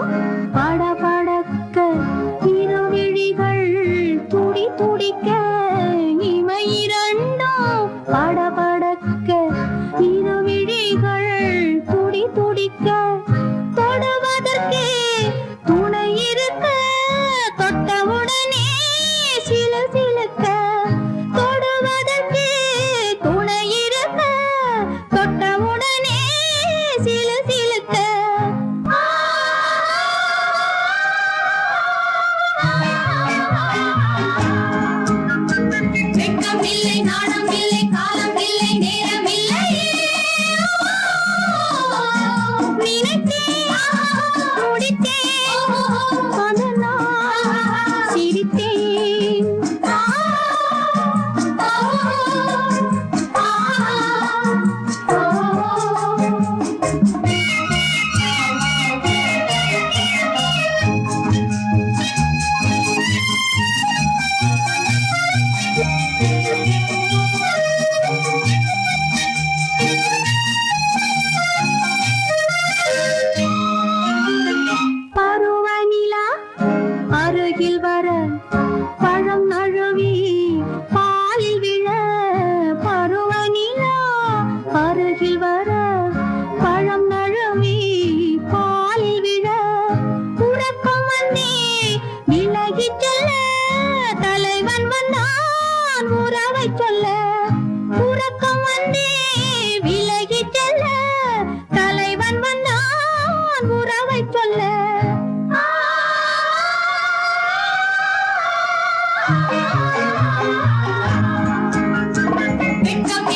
இமையிரண்டும் படபடக்க இருவிழிகள் துடி துடிக்க இமையிரண்டும் படபடக்க இருவிழிகள் துடி துடிக்க தொடுவதற்கே துணை இருக்க. தொட்டவுடனே சில சிலுக்க தொடுவதற்கே துணை இருக்க. தொட்டவுடனே வெட்கம் இல்லை நாணம் இல்லை அருகில் வர பழம் நழுவி பாலில் விழ பருவநிலா அருகில் வர பழம் நழுவி பாலில் விழ உறக்கம் வந்தே விலகி செல்ல தலைவன் வந்தான் உறவை சொல்ல வெட்கம்